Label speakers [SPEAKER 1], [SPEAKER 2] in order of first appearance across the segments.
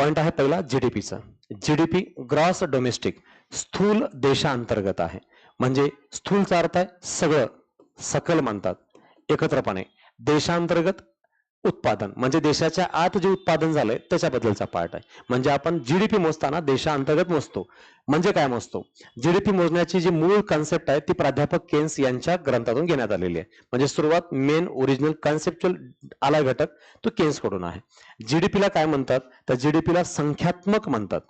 [SPEAKER 1] Point आहे पहिला जीडीपीचा GDP gross domestic स्थूल देशांतर्गत आहे. म्हणजे स्थूलचा अर्थ आहे सगळं सकल म्हणतात एकत्रपणे. देशांतर्गत उत्पादन. म्हणजे देशाच्या आत जे उत्पादन झालंय त्याच्याबद्दलचा पार्ट आहे. म्हणजे आपण जीडीपी मोजताना देशांतर्गत मोजतो. म्हणजे काय मोजतो? जीडीपी मोजण्याची जी मूळ कन्सेप्ट आहे ती प्राध्यापक केन्स यांच्या ग्रंथातून घेण्यात आलेली आहे. म्हणजे सुरुवात मेन ओरिजिनल कन्सेप्च्युअल आला घटक तो केन्सकडून आहे. जीडीपीला काय म्हणतात? तर जीडीपीला संख्यात्मक म्हणतात.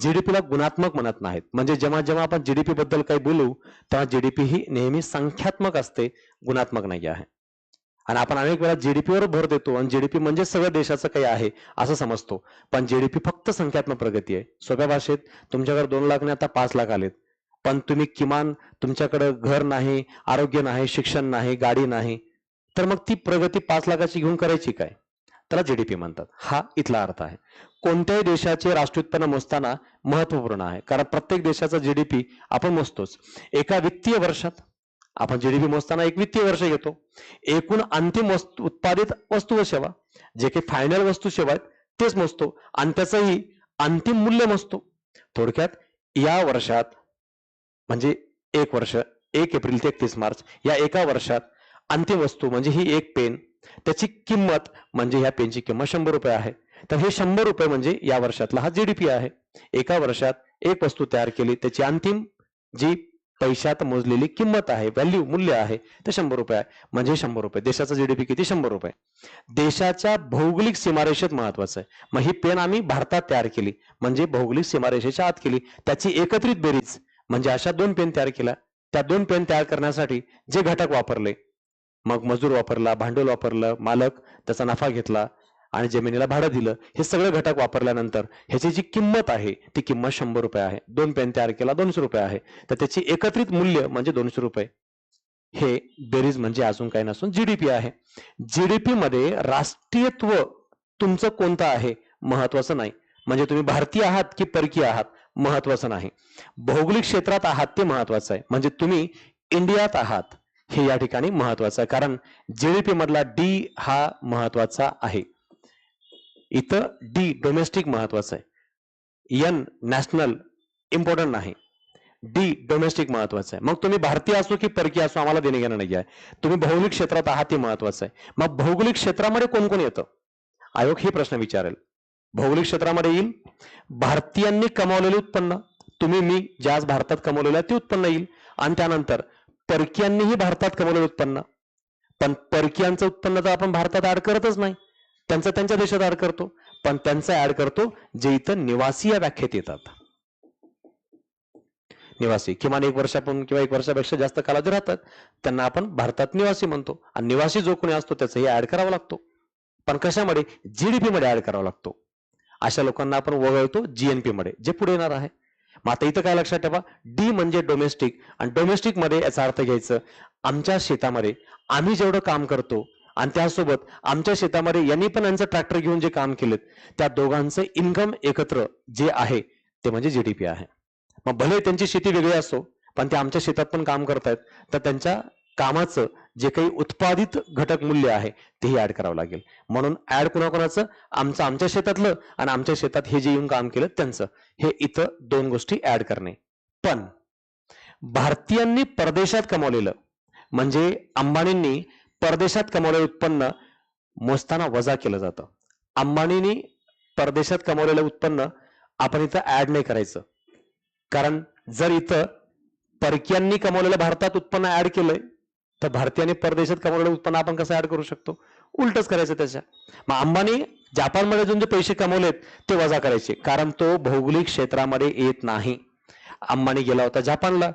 [SPEAKER 1] जीडीपीला गुणात्मक म्हणत नाहीत. म्हणजे जेव्हा जेव्हा आपण जीडीपी बद्दल काही बोलू तेव्हा जीडीपी ही नेहमी संख्यात्मक असते गुणात्मक नाही आहे. आणि आपण अनेक वेळा जीडीपीवर भर देतो आणि जीडीपी म्हणजे सगळं देशाचं काही आहे असं समजतो. पण जीडीपी फक्त संख्यात्मक प्रगती आहे. सोप्या भाषेत तुमच्याकडे दोन लाख नाही आता पाच लाख आलेत. पण तुम्ही किमान तुमच्याकडे घर नाही आरोग्य नाही शिक्षण नाही गाडी नाही तर मग ती प्रगती पाच लाखाची घेऊन करायची काय? त्याला जीडीपी म्हणतात. हा इथला अर्थ आहे. कोणत्याही देशाचे राष्ट्रीय उत्पन्न मोजताना महत्त्वपूर्ण आहे. कारण प्रत्येक देशाचा जीडीपी आपण मोजतोच. एका वित्तीय वर्षात आपण जीडीपी मोजताना एक वित्तीय वर्ष घेतो. एकूण अंतिम वस्तू उत्पादित वस्तू व सेवा जे काही फायनल वस्तू सेवा आहेत तेच मोजतो. आणि त्याचंही अंतिम मूल्य मोजतो. थोडक्यात या वर्षात म्हणजे एक वर्ष एक एप्रिल ते एकतीस मार्च या एका वर्षात अंतिम वस्तू म्हणजे ही एक पेन. त्याची किंमत म्हणजे ह्या पेनची किंमत शंभर रुपये आहे. तर हे शंभर रुपये म्हणजे या वर्षातला हा जीडीपी आहे. एका वर्षात एक वस्तू तयार केली त्याची अंतिम जी पैशात मोजलेली किंमत आहे व्हॅल्यू मूल्य आहे ते शंभर रुपये आहे. म्हणजे शंभर रुपये. देशाचा जीडीपी किती? शंभर रुपये. देशाच्या भौगोलिक सीमारेषेत महत्वाचं आहे. मग ही पेन आम्ही भारतात तयार केली. म्हणजे भौगोलिक सीमारेषेच्या आत केली. त्याची एकत्रित बेरीज. म्हणजे अशा दोन पेन तयार केल्या. त्या दोन पेन तयार करण्यासाठी जे घटक वापरले मग मजूर वापरला भांडवल वापरलं मालक त्याचा नफा घेतला आणि जमिनीला भाडं दिलं हे सगळे घटक वापरल्यानंतर ह्याची जी किंमत आहे ती किंमत शंभर रुपये आहे. दोन पेन तयार केला दोनशे रुपये आहे. तर त्याची एकत्रित मूल्य म्हणजे दोनशे रुपये. हे बेरीज म्हणजे अजून काही नसून जीडीपी आहे. जीडीपी मध्ये राष्ट्रीयत्व तुमचं कोणतं आहे महत्वाचं नाही. म्हणजे तुम्ही भारतीय आहात की परकीय आहात महत्वाचं नाही. भौगोलिक क्षेत्रात आहात ते महत्वाचं आहे. म्हणजे तुम्ही इंडियात आहात हे या ठिकाणी महत्वाचं आहे. कारण जीडीपी मधला डी हा महत्त्वाचा आहे. इथं डी डोमेस्टिक महत्वाचं आहे. एन नॅशनल इम्पॉर्टंट नाही. डी डोमेस्टिक महत्वाचं आहे. मग तुम्ही भारतीय असो की परकीय असो आम्हाला देणे घेणं नाही आहे. तुम्ही भौगोलिक क्षेत्रात आहात ते महत्वाचं आहे. मग भौगोलिक क्षेत्रामध्ये कोण कोण येतं? आयोग हे प्रश्न विचारेल. भौगोलिक क्षेत्रामध्ये येईल. भारतीयांनी कमावलेले उत्पन्न. तुम्ही मी ज्या आज भारतात कमवलेलं आहे ते उत्पन्न येईल. आणि त्यानंतर परकीयांनीही भारतात कमवलेलं उत्पन्न. पण परकीयांचं उत्पन्न तर आपण भारतात ऍड करतच नाही. त्यांचा त्यांच्या देशात ऍड करतो पण त्यांचा ऍड करतो जे इथं निवासी या व्याख्येत येतात. निवासी किमान एक वर्षापासून किंवा एक वर्षापेक्षा जास्त कालावधी राहतात त्यांना आपण भारतात निवासी म्हणतो. आणि निवासी जो कोणी असतो त्याचंही ऍड करावा लागतो. पण कशामध्ये? जीडीपी मध्ये ऍड करावा लागतो. अशा लोकांना आपण वगळतो जीएनपी मध्ये जे पुढे येणार आहे. मग आता इथं काय लक्षात ठेवा? डी म्हणजे डोमेस्टिक. आणि डोमेस्टिकमध्ये याचा अर्थ घ्यायचं आमच्या शेतामध्ये आम्ही जेवढं काम करतो आणि त्यासोबत आमच्या शेतामध्ये यांनी पण यांचं ट्रॅक्टर घेऊन जे काम केलेत त्या दोघांचं इन्कम एकत्र जे आहे ते म्हणजे जीडीपी आहे. मग भले त्यांची शेती वेगळी असो पण ते आमच्या शेतात पण काम करतायत तर त्यांच्या कामाचं जे काही उत्पादित घटक मूल्य आहे तेही ऍड करावं लागेल. म्हणून ऍड कुणाकोणाचं? आमचं आमच्या शेतातलं आणि आमच्या शेतात हे जे येऊन काम केलं त्यांचं. हे इथं दोन गोष्टी ऍड करणे. पण भारतीयांनी परदेशात कमावलेलं म्हणजे अंबानींनी परदेशात कमवलेलं उत्पन्न मोजताना वजा केलं जातं. अंबानीनी परदेशात कमावलेलं उत्पन्न आपण इथं ऍड नाही करायचं. कारण जर इथं परकीयांनी कमवलेलं भारतात उत्पन्न ऍड केलंय तर भारतीयांनी परदेशात कमवलेलं उत्पन्न आपण कसं ऍड करू शकतो? उलटच करायचं त्याच्या. मग अंबानी जपानमध्ये जाऊन जे पैसे कमवलेत ते वजा करायचे. कारण तो भौगोलिक क्षेत्रामध्ये येत नाही. अंबानी गेला होता जपानला.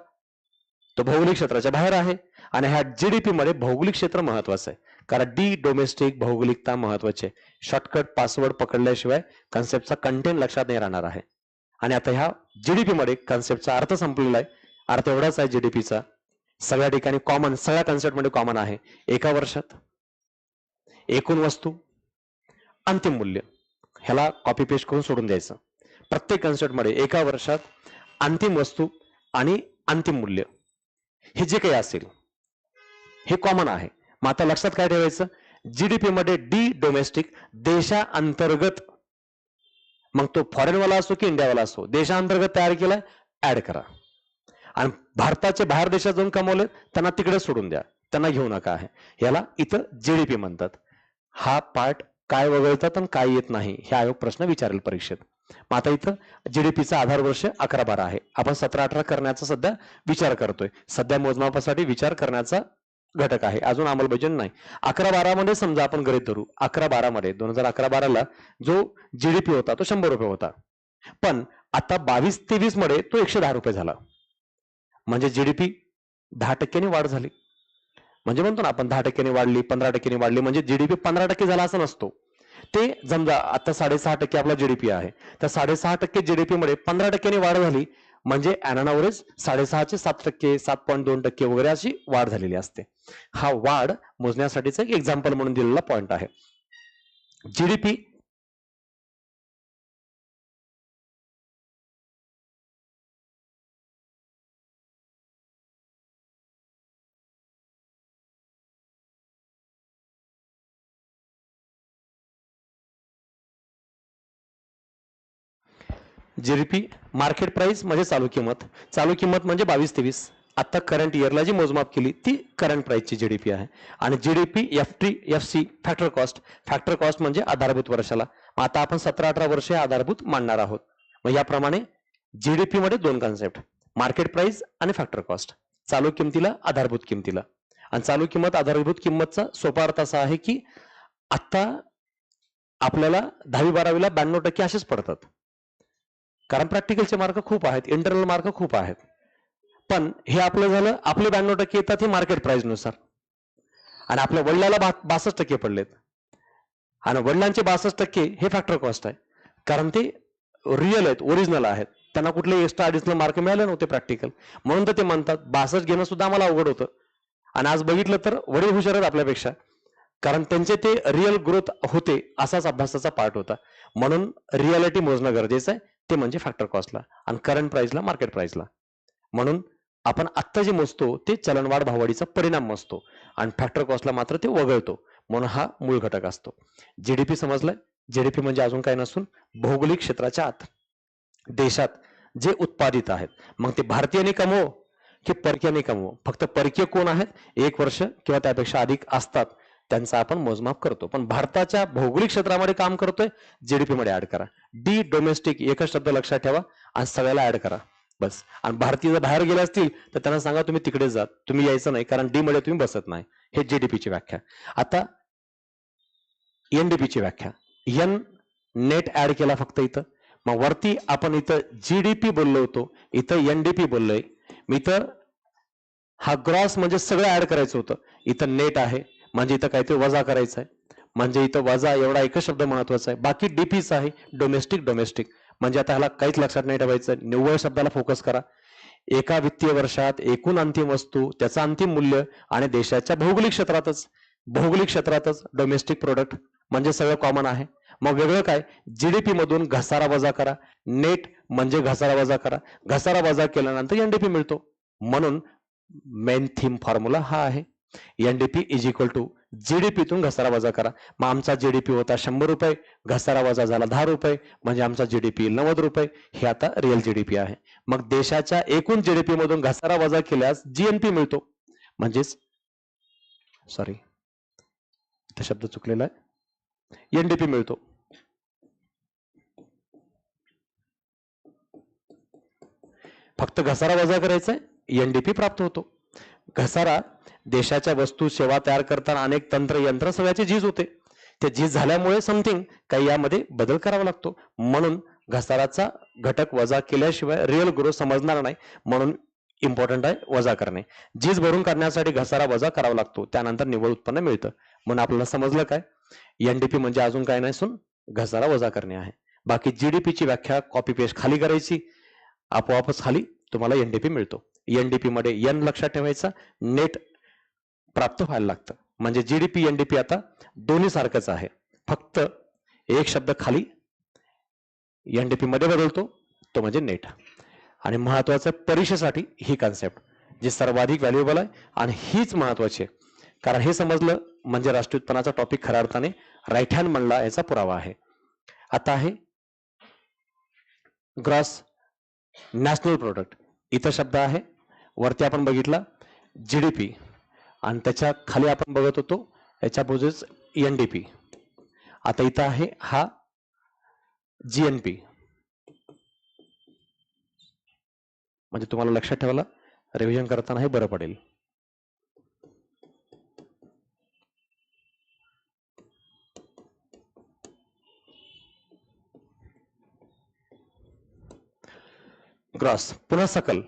[SPEAKER 1] तो भौगोलिक क्षेत्राच्या बाहेर आहे. आणि ह्या जीडीपी मध्ये भौगोलिक क्षेत्र महत्वाचं आहे. कारण डी डोमेस्टिक भौगोलिकता महत्वाची आहे. शॉर्टकट पासवर्ड पकडल्याशिवाय कन्सेप्टचा कंटेंट लक्षात नाही राहणार आहे. आणि आता ह्या जीडीपी मध्ये कन्सेप्टचा अर्थ संपलेला आहे. अर्थ एवढाच आहे जीडीपीचा सगळ्या ठिकाणी कॉमन सगळ्या कन्सेप्टमध्ये कॉमन आहे. एका वर्षात एकूण वस्तू अंतिम मूल्य. ह्याला कॉपी पेस्ट करून सोडून द्यायचं. प्रत्येक कन्सेप्टमध्ये एका वर्षात अंतिम वस्तू आणि अंतिम मूल्य. हे जे काही असेल हे कॉमन आहे. मग आता लक्षात काय ठेवायचं? जीडीपी मध्ये डी डोमेस्टिक देशांतर्गत. मग तो फॉरेनवाला असो की इंडियावाला असो देशांतर्गत तयार केलाय ऍड करा. आणि भारताचे बाहेर देशात जाऊन कमवले त्यांना तिकडे सोडून द्या. त्यांना घेऊ नका आहे. याला इथं जीडीपी म्हणतात. हा पार्ट काय वगळतात आणि काय येत नाही हे आयोग प्रश्न विचारेल परीक्षेत. मग आता इथं जीडीपीचा आधार वर्ष अकरा बारा आहे. आपण सतरा अठरा करण्याचा सध्या विचार करतोय. सध्या मोजमापासाठी विचार करण्याचा घटक आहे. अजून अंमलबजावणी नाही. अकरा बारामध्ये समजा आपण गरीब धरू. अकरा बारामध्ये दोन हजार अकरा बाराला जो जीडीपी होता तो शंभर रुपये होता. पण आता बावीस तेवीसमध्ये तो एकशे दहा रुपये झाला. म्हणजे जीडीपी दहा टक्क्यांनी वाढ झाली. म्हणजे म्हणतो ना आपण दहा टक्क्यांनी वाढली पंधरा टक्क्यांनी वाढली म्हणजे जीडीपी पंधरा टक्के झाला असं नसतो. ते समजा आता साडेसहा टक्के आपला जीडीपी आहे. तर साडेसहा टक्के जीडीपी मध्ये पंधरा टक्क्यांनी वाढ झाली म्हणजे अॅनावरेज साडेसहाचे सात टक्के सात पॉईंट दोन टक्के वगैरे अशी वाढ झालेली असते. हा वाढ मोजण्यासाठीचा एक एक्झाम्पल म्हणून दिलेला पॉईंट आहे. जीडीपी जीडीपी मार्केट प्राइस म्हणजे चालू किंमत. चालू किंमत म्हणजे बावीस तेवीस. आत्ता करंट इयरला जी मोजमाप केली ती करंट प्राइसची जीडीपी आहे. आणि GDP F T F C factor cost factor cost म्हणजे आधारभूत वर्षाला. मग आता आपण सतरा अठरा वर्ष आधारभूत मांडणार आहोत. मग याप्रमाणे जीडीपी मध्ये दोन कन्सेप्ट मार्केट प्राइस आणि फॅक्टर कॉस्ट चालू किमतीला आधारभूत किमतीला. आणि चालू किंमत आधारभूत किंमतचा सोपा अर्थ असा आहे की आत्ता आपल्याला दहावी बारावीला ब्याण्णव टक्के असेच पडतात. कारण प्रॅक्टिकलचे मार्क खूप आहेत इंटरनल मार्क खूप आहेत. पण हे आपलं झालं आपले ब्याण्णव टक्के येतात हे मार्केट प्राईजनुसार आणि आपल्या वडिलाला बा- बासष्ट टक्के पडलेत. आणि वडिलांचे बासष्ट टक्के हे फॅक्टर कॉस्ट आहे. कारण ते रिअल आहेत ओरिजिनल आहेत. त्यांना कुठले एक्स्ट्रा अडिशनल मार्क मिळाले नव्हते प्रॅक्टिकल म्हणून तर ते म्हणतात बासष्ट घेणं सुद्धा आम्हाला अवघड होतं. आणि आज बघितलं तर वडील हुशार आहेत आपल्यापेक्षा. कारण त्यांचे ते रिअल ग्रोथ होते असाच अभ्यासाचा पार्ट होता. म्हणून रियालिटी मोजणं गरजेचं आहे. ते म्हणजे फॅक्टर कॉस्टला आणि करंट प्राइसला मार्केट प्राइसला म्हणून आपण आत्ता जे मोजतो ते चलनवाढ भाववाढीचा परिणाम मोजतो. आणि फॅक्टर कॉस्टला मात्र ते वगळतो. म्हणून हा मूळ घटक असतो. जीडीपी समजलाय? जीडीपी म्हणजे अजून काय नसून भौगोलिक क्षेत्राच्या आत. देशात जे उत्पादित आहेत. मग ते भारतीयाने कमवो हो की परकीयाने कमवो हो? फक्त परकीय कोण आहेत? एक वर्ष किंवा त्यापेक्षा अधिक असतात. त्यांचा आपण मोजमाप करतो. पण भारताच्या भौगोलिक क्षेत्रामध्ये काम करतोय जीडीपी मध्ये ऍड करा. डी डोमेस्टिक एकच शब्द लक्षात ठेवा आणि सगळ्याला ऍड करा. बस. आणि भारतीय जर बाहेर गेले असतील तर त्यांना सांगा तुम्ही तिकडे जात तुम्ही यायचं नाही कारण डी मध्ये तुम्ही बसत नाही. हे जीडीपीची व्याख्या. आता एनडीपीची व्याख्या. एन नेट ऍड केला फक्त इथं. मग वरती आपण इथं जीडीपी बोललो होतो. इथं एनडीपी बोललोय. मी इथं हा ग्रॉस म्हणजे सगळं ऍड करायचं होतं. इथं नेट आहे. म्हणजे इथं काहीतरी वजा करायचं आहे. म्हणजे इथं वजा एवढा एकच शब्द महत्त्वाचा आहे. बाकी डीपीच आहे डोमेस्टिक डोमेस्टिक. म्हणजे आता ह्याला काहीच लक्षात नाही ठेवायचं. निव्वळ शब्दाला फोकस करा. एका वित्तीय वर्षात एकूण अंतिम वस्तू त्याचं अंतिम मूल्य आणि देशाच्या भौगोलिक क्षेत्रातच भौगोलिक क्षेत्रातच डोमेस्टिक प्रोडक्ट म्हणजे सगळं कॉमन आहे. मग वेगळं काय? जीडीपी मधून घसारा वजा करा. नेट म्हणजे घसारा वजा करा. घसारा वजा केल्यानंतर एनडीपी मिळतो. म्हणून मेन थीम फॉर्म्युला हा आहे. एनडीपी इज इक्वल टू जीडीपीतून घसारा वजा करा. मग आमचा जीडीपी होता शंभर रुपये घसारा वजा झाला दहा रुपये म्हणजे आमचा जीडीपी नव्वद रुपये. हे आता रिअल जीडीपी आहे. मग देशाच्या एकूण जीडीपी मधून घसारा वजा केल्यास जीएनपी मिळतो. म्हणजेच सॉरी शब्द चुकलेला आहे. एनडीपी मिळतो. फक्त घसारा वजा करायचा आहे एनडीपी प्राप्त होतो. घसारा देशाच्या वस्तू सेवा तयार करताना अनेक तंत्र यंत्र सगळ्याचे झीज होते. ते झीज झाल्यामुळे समथिंग काही यामध्ये बदल करावा लागतो. म्हणून घसाराचा घटक वजा केल्याशिवाय रिअल ग्रोथ समजणार नाही. म्हणून इम्पॉर्टंट आहे वजा करणे. झीज भरून करण्यासाठी घसारा वजा करावा लागतो. त्यानंतर निव्वळ उत्पन्न मिळतं. म्हणून आपल्याला समजलं काय? एनडीपी म्हणजे अजून काय नाही सुन घसारा वजा करणे आहे. बाकी जीडीपीची व्याख्या कॉपी पेस्ट खाली करायची. आपोआपच खाली तुम्हाला एनडीपी मिळतो. एनडीपी मध्ये एन लक्षात ठेवायचा नेट प्राप्त व्हायला लागतं. म्हणजे जीडीपी एनडीपी आता दोन्ही सारखंच आहे. फक्त एक शब्द खाली एनडीपी मध्ये बदलतो तो म्हणजे नेट आणि महत्वाचं परीक्षेसाठी ही कन्सेप्ट जी सर्वाधिक व्हॅल्युएबल आहे आणि हीच महत्वाची आहे. कारण हे समजलं म्हणजे राष्ट्रीय उत्पन्नाचा टॉपिक खऱ्या अर्थाने राईट हँड म्हणला याचा पुरावा आहे. आता आहे ग्रॉस नॅशनल प्रोडक्ट इथं शब्द आहे वरती आपण बघितला जीडीपी आणि त्याच्याखाली आपण बघत होतो याच्या पुढेच एन डी पी आता इथं आहे हा जी एन पी म्हणजे तुम्हाला लक्षात ठेवायला रिव्हिजन करताना हे बरं पडेल. ग्रॉस पुन्हा सकल.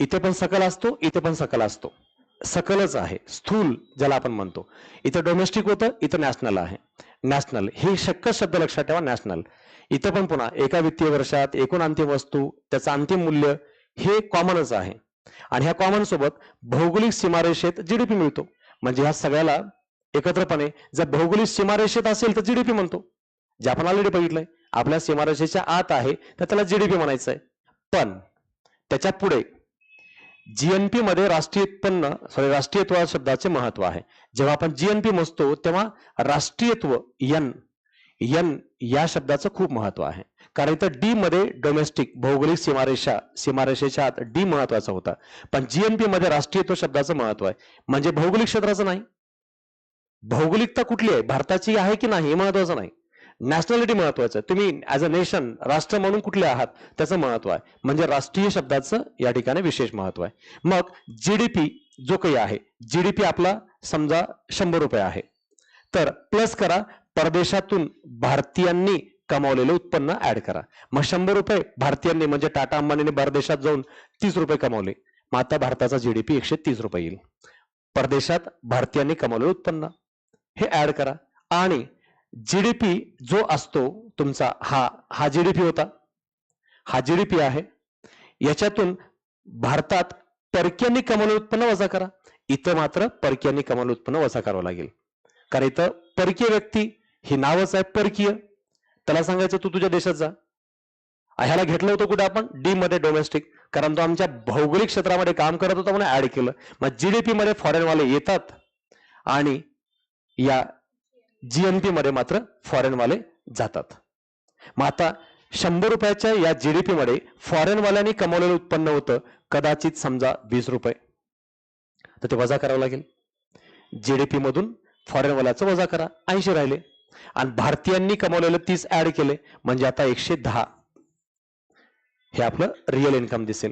[SPEAKER 1] इथे पण सकल असतो इथे पण सकल असतो. सकलच आहे स्थूल ज्याला आपण म्हणतो. इथं डोमेस्टिक होतं इथं नॅशनल आहे. नॅशनल हे शक्य शब्द लक्षात ठेवा नॅशनल इथं पण पुन्हा एका वित्तीय वर्षात एकूण अंतिम वस्तू त्याचं अंतिम मूल्य हे कॉमनच आहे. आणि ह्या कॉमन सोबत भौगोलिक सीमारेषेत जीडीपी मिळतो. म्हणजे ह्या सगळ्याला एकत्रपणे जर भौगोलिक सीमारेषेत असेल तर जीडीपी म्हणतो. जे आपण ऑलरेडी बघितलंय आपल्या सीमारेषेच्या आत आहे तर त्याला जीडीपी म्हणायचं आहे पण त्याच्या पुढे जीएनपी मध्ये राष्ट्रीय उत्पन्न सॉरी राष्ट्रीयत्व शब्दाचे महत्त्व आहे. जेव्हा आपण जीएनपी मोजतो तेव्हा राष्ट्रीयत्व यन यन या शब्दाचं खूप महत्त्व आहे. कारण इथं डी मध्ये डोमेस्टिक भौगोलिक सीमारेषा सीमारेषेच्या आत डी महत्त्वाचा होता. पण जीएनपी मध्ये राष्ट्रीयत्व शब्दाचं महत्त्व आहे. म्हणजे भौगोलिक क्षेत्राचं नाही. भौगोलिकता कुठली आहे? भारताची आहे की नाही हे महत्वाचं नाही. नॅशनॅलिटी महत्वाचं आहे. तुम्ही ॲज अ नेशन राष्ट्र म्हणून कुठले आहात त्याचं महत्त्व आहे. म्हणजे राष्ट्रीय शब्दाचं या ठिकाणी विशेष महत्त्व आहे. मग जीडीपी जो काही आहे जीडीपी आपला समजा शंभर रुपये आहे. तर प्लस करा परदेशातून भारतीयांनी कमावलेलं उत्पन्न ऍड करा. मग शंभर रुपये भारतीयांनी म्हणजे टाटा अंबानीने परदेशात जाऊन तीस रुपये कमावले. मग आता भारताचा जीडीपी एकशे तीस रुपये येईल. परदेशात भारतीयांनी कमावलेलं उत्पन्न. हे ऍड करा. आणि जीडीपी जो असतो तुमचा हा हा जीडीपी होता. हा जीडीपी आहे. याच्यातून भारतात परकीयांनी कमावलेलं उत्पन्न वजा करा. इथं मात्र परकीयांनी कमावलेलं उत्पन्न वजा करावं लागेल. कारण इथं परकीय व्यक्ती ही नावच आहे परकीय. त्याला सांगायचं तू तुझ्या देशात जा. ह्याला घेतलं होतं कुठे आपण? डी मध्ये डोमेस्टिक. कारण तो आमच्या भौगोलिक क्षेत्रामध्ये काम करत होता म्हणून ऍड केलं. मग जीडीपी मध्ये फॉरेनवाले येतात. आणि या जीएनपी मध्ये मात्र फॉरेनवाले जातात. मग आता शंभर रुपयाच्या या जीडीपी मध्ये फॉरेन कमवलेलं उत्पन्न होतं कदाचित समजा वीस रुपये. तर ते वजा करावं लागेल. जीडीपी मधून फॉरेनवाल्याचं वजा करा ऐंशी राहिले. आणि भारतीयांनी कमवलेलं तीस ऍड केले म्हणजे आता एकशे दहा. हे आपलं रिअल इन्कम दिसेल.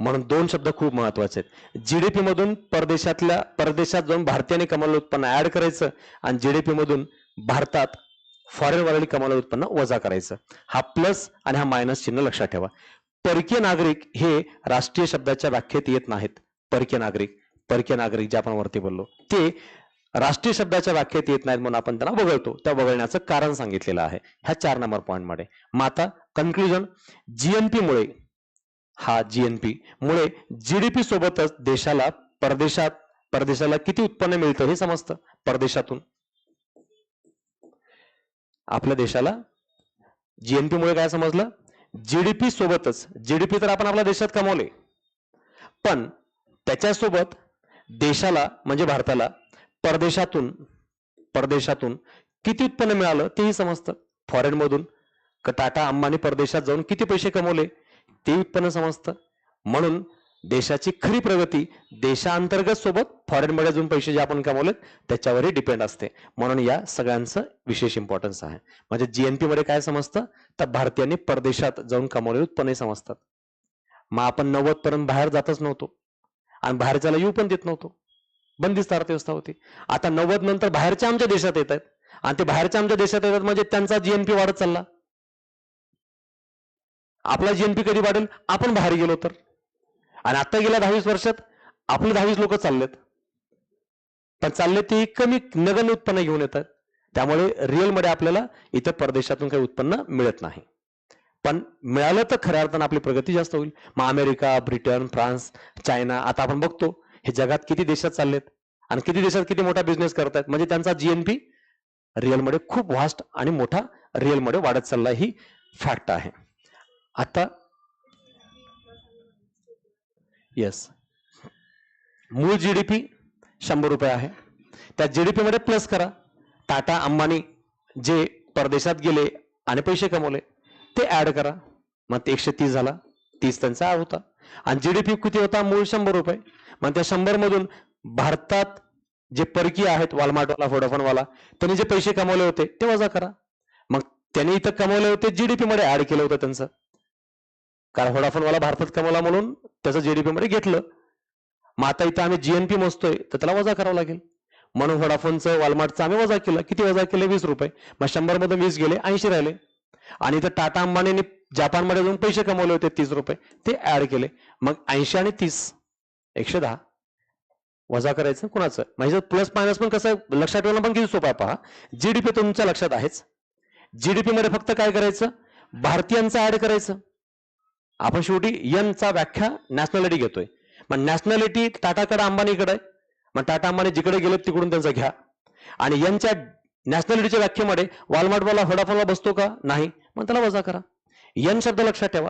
[SPEAKER 1] म्हणून दोन शब्द खूप महत्त्वाचे आहेत. जीडीपी मधून परदेशातल्या परदेशात जाऊन भारतीयांनी कमावलेलं उत्पन्न ऍड करायचं आणि जीडीपी मधून भारतात फॉरेन वाल्याने कमावलेलं उत्पन्न वजा करायचं. हा प्लस आणि हा मायनस चिन्ह लक्षात ठेवा. परकीय नागरिक हे राष्ट्रीय शब्दाच्या व्याख्येत येत नाहीत. परकीय नागरिक परकीय नागरिक जे आपण वरती बोललो ते राष्ट्रीय शब्दाच्या व्याख्येत येत नाहीत म्हणून आपण त्यांना वगळतो. त्या वगळण्याचं कारण सांगितलेलं आहे. ह्या चार नंबर पॉईंटमध्ये मग आता कन्क्लुजन हा जीएनपी मुळे जीडीपी सोबतच देशाला परदेशात परदेशाला किती उत्पन्न मिळतं हे समजतं? परदेशातून. आपल्या देशाला जीएनपी मुळे काय समजलं? जीडीपी सोबतच जीडीपी तर आपण आपल्या देशात कमावले. पण त्याच्यासोबत देशाला म्हणजे भारताला परदेशातून परदेशातून किती उत्पन्न मिळालं तेही समजतं. फॉरेन मधून. टाटा अंबानी परदेशात जाऊन किती पैसे कमवले? ते उत्पन्न समजतं. म्हणून देशाची खरी प्रगती देशांतर्गत सोबत फॉरेन मध्ये अजून पैसे जे आपण कमवलेत त्याच्यावरही डिपेंड असते. म्हणून या सगळ्यांचं विशेष इम्पॉर्टन्स आहे. म्हणजे जीएनपी मध्ये काय समजतं? तर भारतीयांनी परदेशात जाऊन कमवलेले उत्पन्न समजतात. मग आपण नव्वद पर्यंत बाहेर जातच नव्हतो. आणि बाहेरच्याला येऊ पण देत नव्हतो. बंदिस्त अर्थव्यवस्था होती. आता नव्वद नंतर बाहेरच्या आमच्या देशात येत आहेत. आणि ते बाहेरच्या आमच्या देशात येतात म्हणजे त्यांचा जीएनपी वाढत चालला. आपला जीएनपी कधी वाढेल? आपण बाहेर गेलो तर. आणि आता गेल्या दहावीस वर्षात आपले दहावीस लोक चाललेत. पण चालले ते कमी नगण्य उत्पन्न घेऊन येतात. त्यामुळे रिअलमध्ये आपल्याला इथं परदेशातून काही उत्पन्न मिळत नाही. पण मिळालं तर खऱ्या अर्थानं आपली प्रगती जास्त होईल. मग अमेरिका ब्रिटन फ्रान्स चायना आता आपण बघतो हे जगात किती देशात चाललेत आणि किती देशात किती मोठा बिझनेस करतायत. म्हणजे त्यांचा जीएनपी रिअलमध्ये खूप व्हास्ट आणि मोठा रिअलमध्ये वाढत चालला ही फॅक्ट आहे. आता? येस मूळ जी डी पी शंभर रुपये आहे. त्या जी डी पी मध्ये प्लस करा. टाटा अंबानी जे परदेशात गेले आणि पैसे कमवले ते ऍड करा. मग ते एकशे तीस झाला. तीस त्यांचा होता. आणि जी डी पी किती होता? मूळ शंभर रुपये. मग त्या शंभर मधून भारतात जे परकीय आहेत वालमार्टवाला फोडाफोनवाला त्यांनी जे पैसे कमवले होते ते वजा करा. मग त्यांनी इथं कमवले होते जी डी पी मध्ये ऍड केलं होतं त्यांचं. कारण होडाफोनवाला भारतात कमवला म्हणून त्याचं जीडीपी मध्ये घेतलं. मग आता इथं आम्ही जीएनपी मोजतोय तर त्याला वजा करावं लागेल. म्हणून होडाफोनचं वॉलमार्टचं आम्ही वजा केलं. किती वजा केले? वीस रुपये. मग शंभर मधून वीस गेले ऐंशी राहिले. आणि इथं टाटा अंबानीने जपानमध्ये जाऊन पैसे कमवले होते तीस रुपये. ते ऍड केले. मग ऐंशी आणि तीस एकशे दहा. वजा करायचं कुणाचं? म्हणजे प्लस मायनस पण कसं आहे, लक्षात ठेवणं पण किती सोपा पहा. जीडीपी तुमच्या लक्षात आहेच. जीडीपी मध्ये फक्त काय करायचं? भारतीयांचं ऍड करायचं. आपण शेवटी यनचा व्याख्या नॅशनॅलिटी घेतोय. मग नॅशनॅलिटी टाटाकडे अंबानीकडे आहे. मग टाटा अंबानी जिकडे गेले तिकडून त्यांचं घ्या. आणि यांच्या नॅशनॅलिटीच्या व्याख्येमध्ये वालमार्टवाला होडाफोनला बसतो का? नाही. मग त्याला वजा करा. यन शब्द लक्षात ठेवा.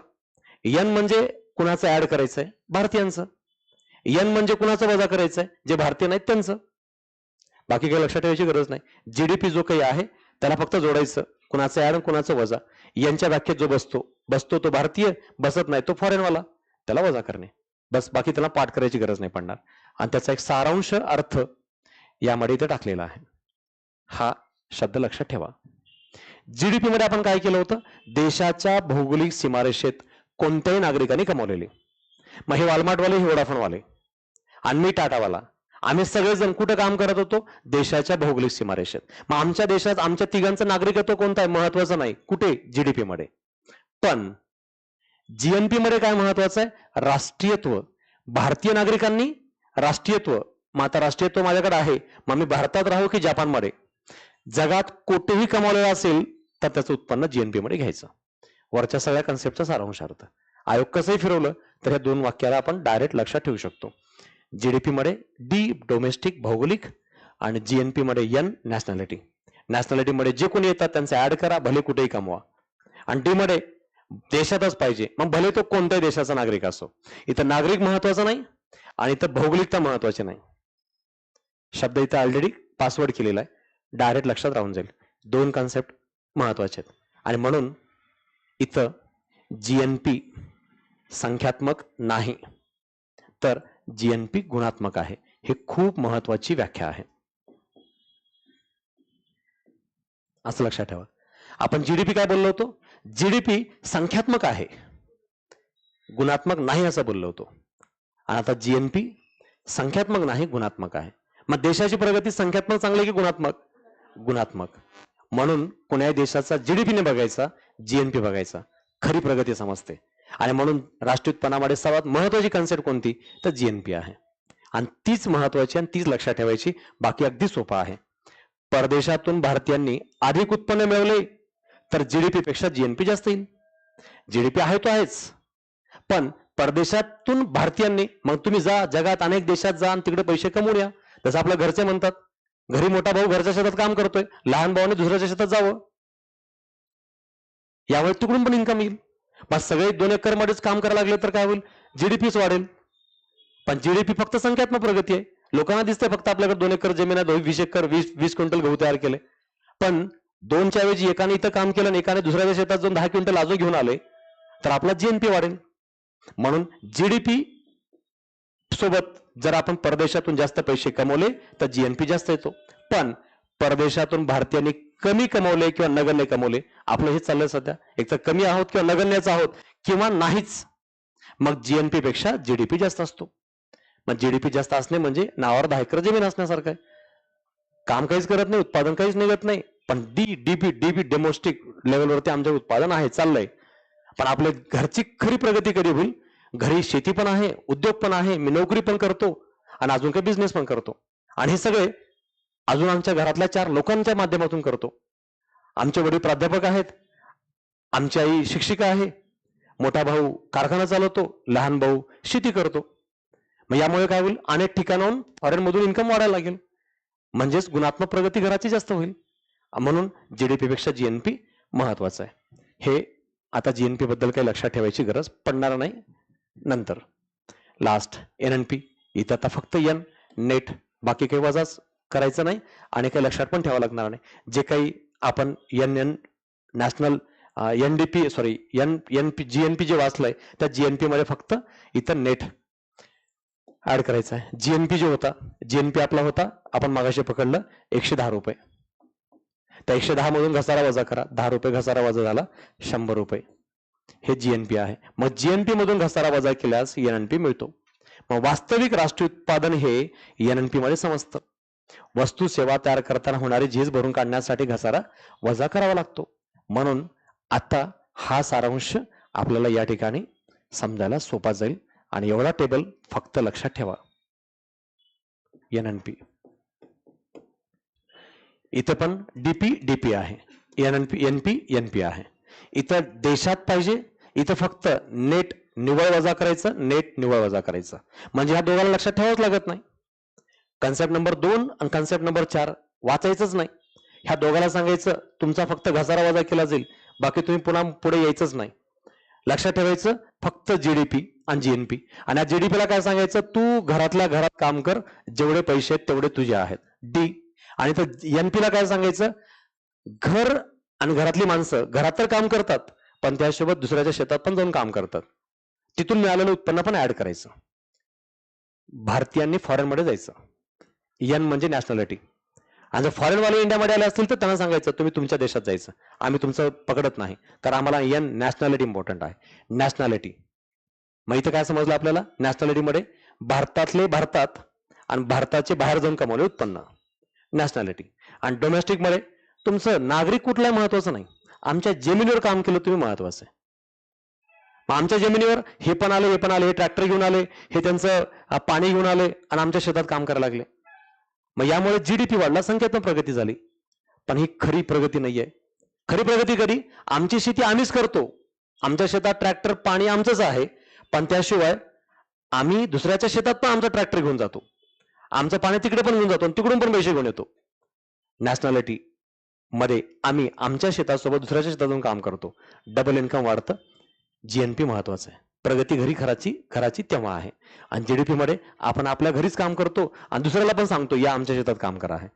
[SPEAKER 1] यन म्हणजे कुणाचं ऍड करायचंय? भारतीयांचं. यन म्हणजे कुणाचं वजा करायचंय? जे भारतीय नाहीत त्यांचं. बाकी काही लक्षात ठेवायची गरज नाही. जीडीपी जो काही आहे त्याला फक्त जोडायचं. कुणाचं ऍड कुणाचं वजा. यांच्या व्याख्येत जो बसतो बसतो तो भारतीय बसत नाही तो फॉरेनवाला त्याला वजा करणे. बस बाकी त्याला पाठ करायची गरज नाही पडणार. आणि त्याचा एक सारांश अर्थ यामध्ये इथे टाकलेला आहे. हा शब्द लक्षात ठेवा. जीडीपी मध्ये आपण काय केलं होतं? देशाच्या भौगोलिक सीमारेषेत कोणत्याही नागरिकांनी कमावलेले. मग हे वालमार्टवाले हे वोडाफोनवाले आणि मी टाटावाला आम्ही सगळेजण कुठं काम करत होतो? देशाच्या भौगोलिक सीमारेषेत. मग आमच्या देशात आमच्या तिघांचं नागरिकत्व कोणतं आहे? महत्वाचं नाही. कुठे? जीडीपी मध्ये. पण जीएनपी मध्ये काय महत्वाचं आहे? राष्ट्रीयत्व. भारतीय नागरिकांनी राष्ट्रीयत्व. मग आता राष्ट्रीयत्व माझ्याकडे आहे. मग मी भारतात राहू की जपानमध्ये? जगात कुठेही कमावलेलं असेल तर त्याचं उत्पन्न जीएनपी मध्ये घ्यायचं. वरच्या सगळ्या कन्सेप्टचा सारांश अर्थ. आयोग कसंही फिरवलं तर ह्या दोन वाक्याला आपण डायरेक्ट लक्षात ठेवू शकतो. जीडीपी मध्ये डी डोमेस्टिक भौगोलिक आणि जीएनपी मध्ये एन नॅशनॅलिटी नॅशनॅलिटीमध्ये जे कोणी येतात त्यांचे ऍड करा भले कुठेही कमवा. आणि डी मध्ये देशातच पाहिजे. मग भले तो कोणत्याही देशाचा नागरिक असो. इथं नागरिक महत्त्वाचा नाही आणि इथं भौगोलिकता महत्वाची नाही. शब्द इथं ऑलरेडी पासवर्ड केलेला आहे. डायरेक्ट लक्षात राहून जाईल. दोन कन्सेप्ट महत्त्वाचे आहेत. आणि म्हणून इथं जीएनपी संख्यात्मक नाही. तर जीएनपी गुणात्मक आहे. हे खूप महत्वाची व्याख्या आहे. असं लक्षात ठेवा. आपण जीडीपी काय बोललो होतो? जीडीपी संख्यात्मक आहे. गुणात्मक नाही असं बोललो होतो. आणि आता जीएनपी संख्यात्मक नाही गुणात्मक आहे. मग देशाची प्रगती संख्यात्मक चांगली की गुणात्मक? गुणात्मक. म्हणून कोण्याही देशाचा जीडीपी ने बघायचा जीएनपी बघायचा खरी प्रगती समजते. आणि म्हणून राष्ट्रीय उत्पन्नामध्ये सर्वात महत्वाची कन्सेप्ट कोणती? तर जीएनपी आहे. आणि तीच महत्वाची आणि तीच लक्षात ठेवायची बाकी अगदी सोपं आहे. परदेशातून भारतीयांनी अधिक उत्पन्न मिळवले तर जीडीपी पेक्षा जीएनपी जास्त येईल. जीडीपी आहे तो आहेच. पण परदेशातून भारतीयांनी मग तुम्ही जा जगात अनेक देशात जा आणि तिकडे पैसे कमवून या. जसं आपल्या घरचे म्हणतात घरी मोठा भाऊ घरच्या शेतात काम करतोय लहान भावाने दुसऱ्याच्या शेतात जावं. यावेळी तिकडून पण इन्कम येईल. मग सगळे दोन एकर मध्येच काम करायला लागले तर काय होईल? जीडीपीच वाढेल. पण जीडीपी फक्त संख्यात्मक प्रगती आहे. लोकांना दिसते फक्त आपल्याकडे दोन एकर जमीन आहे वीस एकर वीस वीस क्विंटल गहू तयार केले. पण दोनच्या ऐवजी एकाने इथं काम केलं आणि एकाने दुसऱ्या शेतात जाऊन दहा क्विंटल अजून घेऊन आले तर आपला जीएनपी वाढेल. म्हणून जीडीपी सोबत जर आपण परदेशातून जास्त पैसे कमवले तर जीएनपी जास्त येतो. पण परदेशातून भारतीयांनी कमी कमवले किंवा नगण्य कमवले. आपलं हे चाललंय सध्या. एक तर कमी आहोत किंवा नगण्यच आहोत किंवा नाहीच. मग जीएनपी पेक्षा जीडीपी जास्त असतो. मग जीडीपी जास्त असणे म्हणजे नावावर दहा एकर जमीन असण्यासारखं आहे. काम काहीच करत नाही उत्पादन काहीच निघत नाही. पण डी डीपी डीपी डेमोस्टिक लेवलवरती आमचं उत्पादन आहे चाललंय. पण आपल्या घरची खरी प्रगती कधी होईल? घरी शेती पण आहे उद्योग पण आहे मी नोकरी पण करतो आणि अजून काही बिझनेस पण करतो. आणि हे सगळे अजून आमच्या घरातल्या चार लोकांच्या माध्यमातून करतो. आमचे वडील प्राध्यापक आहेत. आमची आई शिक्षिका आहे. मोठा भाऊ कारखाना चालवतो. लहान भाऊ शेती करतो. मग यामुळे काय होईल? अनेक ठिकाणाहून फॉरेनमधून इन्कम वाढायला लागेल. म्हणजेच गुणात्मक प्रगती घराची जास्त होईल. म्हणून जीडीपी पेक्षा जीएनपी महत्वाचं आहे. हे आता जीएनपी बद्दल काही लक्षात ठेवायची गरज पडणार नाही. नंतर. लास्ट एन एन पी इथं आता फक्त एन नेट बाकी काही वजाच. करायचं नाही आणि काही लक्षात पण ठेवावं लागणार नाही. जे काही आपण N N national N D P sorry N N P G N P जे वाचलंय त्या जी एन पी मध्ये फक्त इथं नेट ऍड करायचं आहे. जी एनपी जो होता जी एन पी आपला होता आपण मागाशी पकडलं एकशे दहा रुपये. त्या एकशे दहा मधून घसारा वजा करा. दहा रुपये घसारा वजा झाला शंभर रुपये. हे जीएनपी आहे. मग जीएनपी मधून घसारा वजा केल्यास एनएनपी मिळतो. मग वास्तविक राष्ट्रीय उत्पादन हे एनएनपी मध्ये समजतं. वस्तू सेवा तयार करताना होणारी झीज भरून काढण्यासाठी घसारा वजा करावा लागतो. म्हणून आता हा सारांश आपल्याला या ठिकाणी समजायला सोपा जाईल आणि एवढा टेबल फक्त लक्षात ठेवा. एन पी इथं पण डीपी डीपी आहे. N P N P N P आहे. इथं देशात पाहिजे इथं फक्त नेट निवळ वजा करायचं नेट निवळ वजा करायचं. म्हणजे ह्या दोघांना लक्षात ठेवावंच लागत नाही. कन्सेप्ट नंबर दोन आणि कन्सेप्ट नंबर चार वाचायचंच नाही. ह्या दोघांना सांगायचं तुमचा फक्त घसारा वजा केला जाईल बाकी तुम्ही पुन्हा पुढे यायचंच नाही. लक्षात ठेवायचं फक्त जीडीपी आणि जीएनपी आणि या जीडीपीला काय सांगायचं तू घरातल्या घरात काम कर जेवढे पैसे आहेत तेवढे तुझे आहेत. डी आणि तर एनपीला काय सांगायचं घर आणि घरातली माणसं घरात तर काम करतात पण त्यासोबत दुसऱ्याच्या शेतात पण जाऊन काम करतात. तिथून मिळालेलं उत्पन्न पण ऍड करायचं. भारतीयांनी फॉरेन मध्ये जायचं. एन म्हणजे नॅशनॅलिटी आणि जर फॉरेन वाले इंडियामध्ये आले असतील तर त्यांना सांगायचं तुम्ही तुमच्या देशात जायचं. आम्ही तुमचं पकडत नाही. तर आम्हाला एन नॅशनॅलिटी इम्पॉर्टंट आहे. नॅशनॅलिटी मग इथं काय समजलं आपल्याला? नॅशनॅलिटीमध्ये भारतातले भारतात आणि भारताचे बाहेर जाऊन कमावले उत्पन्न. नॅशनॅलिटी आणि डोमेस्टिकमध्ये तुमचं नागरिक कुठलाही महत्वाचं नाही. आमच्या जमिनीवर काम केलं तुम्ही महत्वाचं आहे. मग आमच्या जमिनीवर हे पण आले हे पण आले हे ट्रॅक्टर घेऊन आले हे त्यांचं पाणी घेऊन आले आणि आमच्या शेतात काम करायला लागले. मग यामुळे जीडीपी वाढला संख्यात्मक प्रगती झाली. पण ही खरी प्रगती नाहीये. खरी प्रगती कधी? आमची शेती आम्हीच करतो. आमच्या शेतात ट्रॅक्टर पाणी आमचंच आहे. पण त्याशिवाय आम्ही दुसऱ्याच्या शेतात पण आमचा ट्रॅक्टर घेऊन जातो. आमचं पाणी तिकडे पण घेऊन जातो आणि तिकडून पण पैसे घेऊन येतो. नॅशनॅलिटी मध्ये आम्ही आमच्या शेतासोबत दुसऱ्याच्या शेतातून काम करतो. डबल इन्कम वाढतं. जीएनपी महत्वाचं आहे. प्रगती घरी घराची घराची तेव्हा आहे. आणि जीडीपी मध्ये आपण आपल्या घरीच काम करतो आणि दुसऱ्याला पण सांगतो या आमच्या शेतात काम करा आहे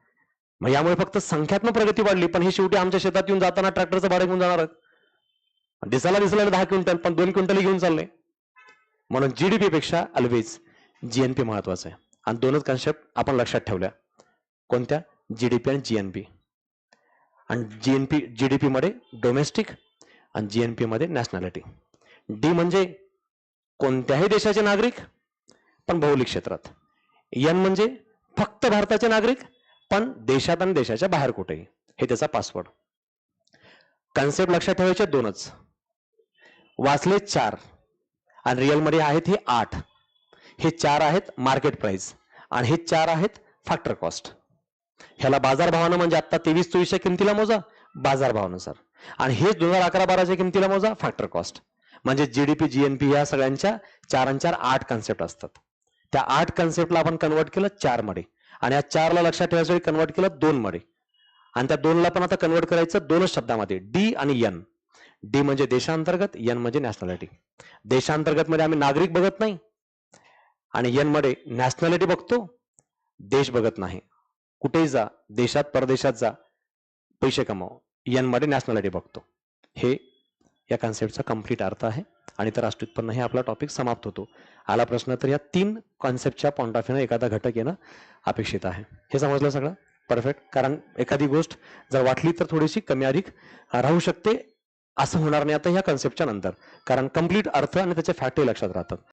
[SPEAKER 1] मग यामुळे फक्त संख्यात्मक प्रगती वाढली पण हे शेवटी आमच्या शेतात येऊन जाताना ट्रॅक्टरचं भाडं घेऊन जाणार दिसायला दिसलेलं दहा क्विंटल पण दोन क्विंटल घेऊन चालले. म्हणून जीडीपी पेक्षा ऑलवेज जीएनपी महत्वाचं आहे. आणि दोनच कन्सेप्ट आपण लक्षात ठेवल्या. कोणत्या? जीडीपी आणि जीएनपी आणि जीएनपी जीडीपी मध्ये डोमेस्टिक आणि जीएनपी मध्ये नॅशनॅलिटी डी म्हणजे कोणत्याही देशाचे नागरिक पण भौगोलिक क्षेत्रात. एन म्हणजे फक्त भारताचे नागरिक पण देशात आणि देशाच्या बाहेर कुठेही. हे त्याचा पासवर्ड कन्सेप्ट लक्षात ठेवायचे दोनच. वाचले चार. आणि रिअलमध्ये आहेत हे आठ. हे चार आहेत मार्केट प्राइस आणि हे चार आहेत फॅक्टर कॉस्ट ह्याला बाजारभावानं म्हणजे आता तेवीस चोवीसच्या किमतीला मोजा. बाजारभावानुसार आणि हे दोन हजार अकरा बाराच्या किमतीला मोजा फॅक्टर कॉस्ट म्हणजे जीडीपी जीएनपी या सगळ्यांच्या चार चार आठ कन्सेप्ट असतात. त्या आठ कन्सेप्टला आपण कन्वर्ट केलं चारमध्ये आणि या चारला लक्षात ठेवायचं कन्वर्ट केलं दोन मध्ये आणि त्या दोनला पण आता कन्वर्ट करायचं दोनच शब्दामध्ये. डी आणि एन डी म्हणजे देशांतर्गत एन म्हणजे नॅशनॅलिटी देशांतर्गत मध्ये आम्ही नागरिक बघत नाही. आणि एनमध्ये नॅशनॅलिटी बघतो देश बघत नाही. कुठेही जा देशात परदेशात जा पैसे कमाव. एनमध्ये नॅशनॅलिटी बघतो. हे या कॉन्सेप्टचा कंप्लीट अर्थ आहे. आणि तर राष्ट्रीय उत्पन्न हे आपला टॉपिक समाप्त होतो. आला प्रश्न तर या तीन कॉन्सेप्टच्या पॉईंट ऑफ व्ह्यूनं एखादा घटक येणं अपेक्षित आहे. हे समजलं सगळं? परफेक्ट कारण एखादी गोष्ट जर वाटली तर थोडीशी कमी अधिक राहू शकते. असं होणार नाही आता ह्या कन्सेप्टच्या नंतर. कारण कंप्लीट अर्थ आणि त्याचे फॅक्टही लक्षात राहतात.